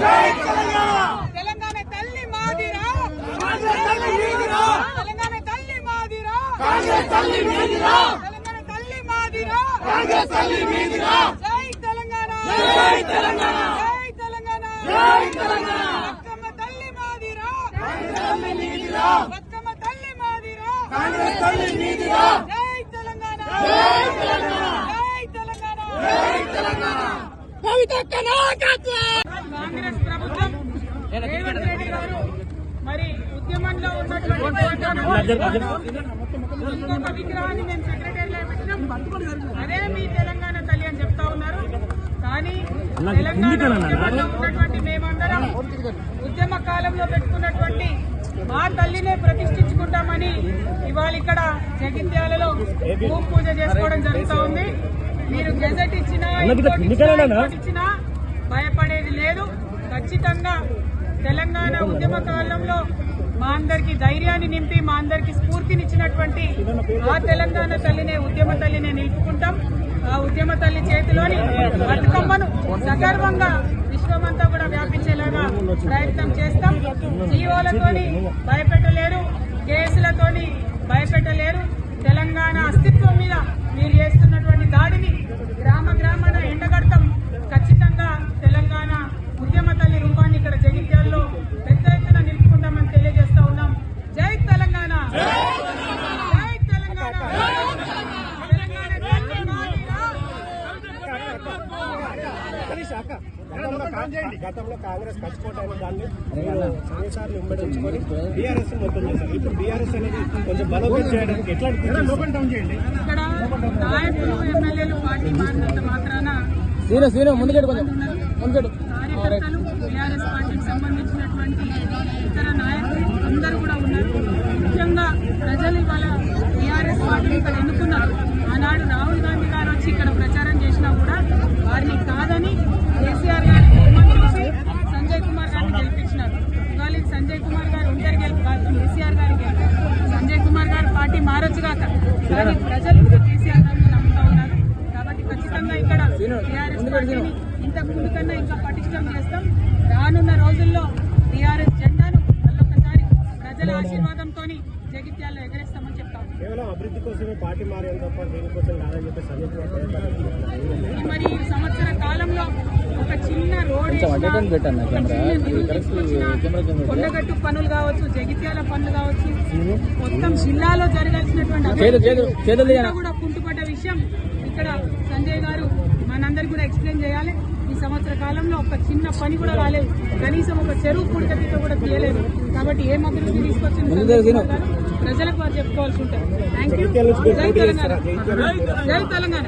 తెలంగాణ తల్లి మాదిరా తెలంగాణ తల్లి మాదిరా తెలంగాణ తల్లి మాదిరా జై తెలంగాణ జై తెలంగాణ జై తెలంగాణ జై తెలంగాణ బతుకమ్మ తల్లి మాదిరా బతుకమ్మ తల్లి మాదిరా జై తెలంగాణ జై తెలంగాణ జై తెలంగాణ జై తెలంగాణ కాంగ్రెస్ ప్రభుత్వం రేవంత్ రెడ్డి గారు మరి ఉద్యమంలో ఉన్నటువంటి ఇంకొక విగ్రహాన్ని మేము సెక్రటరీలో పెట్టినాం. అదే మీ తెలంగాణ తల్లి అని చెప్తా ఉన్నారు. కానీ తెలంగాణ ఉద్యమంలో ఉన్నటువంటి మేమందరం ఉద్యమ కాలంలో పెట్టుకున్నటువంటి మా తల్లినే ప్రతిష్ఠించుకుంటామని ఇవాళ ఇక్కడ జగిత్యాలలో భూమి పూజ చేసుకోవడం జరుగుతూ ఉంది. మీరు గెజెట్ ఇచ్చినా ఇచ్చినా భయపడేది లేదు. ఖచ్చితంగా తెలంగాణ ఉద్యమ కాలంలో మా అందరికి ధైర్యాన్ని నింపి మా అందరికి స్ఫూర్తినిచ్చినటువంటి ఆ తెలంగాణ తల్లినే ఉద్యమ తల్లినే నిలుపుకుంటాం. ఆ ఉద్యమ తల్లి చేతిలోని బతుకమ్మను సగర్వంగా విశ్వమంతా కూడా వ్యాపించేలాగా ప్రయత్నం చేస్తాం. జీవోలతోని భయపెట్టలేరు కేసులతోని భయపెట్టలేరు. తెలంగాణ అస్తిత్వం మీద మీరు చేస్తున్నటువంటి దాడిని గతంలో కాంగ్రెస్ పచ్చికోట దాన్ని సంవత్సరాలు ఉమ్మడి ఉంచుకొని బీఆర్ఎస్ మొత్తం చేశారు. ఇప్పుడు బీఆర్ఎస్ అనేది కొంచెం బలోపేతం చేయడానికి ఎట్లా లోపల డౌన్ చేయండి. ఇక్కడ నాయకులు ఎమ్మెల్యేలు పార్టీ మారినంత మాత్రాన సీను సీను ముందుకెడు కొంచెం. ముందుకెడు కార్యకర్తలు టీఆర్ఎస్ పార్టీకి సంబంధించినటువంటి ఇతర నాయకులు అందరూ కూడా ఉన్నారు. ముఖ్యంగా ప్రజలు ఇవాళ టీఆర్ఎస్ పార్టీని ఇక్కడ ఎన్నుకున్నారు. ఆనాడు రాహుల్ గాంధీ గారు వచ్చి ఇక్కడ ప్రచారం చేసినా కూడా వారిని కాదని కేసీఆర్ గారి బొమ్మను చూసి సంజయ్ కుమార్ గారిని గెలిపించినారు ఇవాళ ఇది సంజయ్ కుమార్ గారు ఒంటరి గెలుపు కాదు కేసీఆర్ గారి గెలుపు సంజయ్ కుమార్ గారు పార్టీ మారొచ్చు కాక. కానీ ప్రజలు కూడా కేసీఆర్ గారిని నమ్ముతా ఉన్నారు. కాబట్టి ఖచ్చితంగా ఇక్కడ టీఆర్ఎస్ పార్టీని ఇంతకు ముందు ఆశీర్వాదంతో జగిత్యాల్లో ఎగరేస్తామని చెప్తాం కేవలం అభివృద్ధి కోసమే పార్టీ మారేది తప్ప దీనికోసం కాదని చెప్పి సంజయ్ కుమార్ ప్రయత్నాలు ఈ మరి సంవత్సర కాలంలో ఒక చిన్న రోడ్. కొండగట్టు పనులు కావచ్చు జగిత్యాల పనులు కావచ్చు మొత్తం జిల్లాలో జరగాల్సినటువంటి కూడా కుంటుపడ్డ విషయం ఇక్కడ సంజయ్ గారు మనందరికి కూడా ఎక్స్ప్లెయిన్ చేయాలి. సంవత్సర కాలంలో ఒక చిన్న పని కూడా రాలేదు. కనీసం ఒక చెరువు పుడకతో కూడా తీయలేదు. కాబట్టి ఏం అభివృద్ధి తీసుకొచ్చింది గారు ప్రజలకు వారు చెప్పుకోవాల్సి ఉంటుంది. థ్యాంక్ యూ జై తెలంగాణ. జై తెలంగాణ.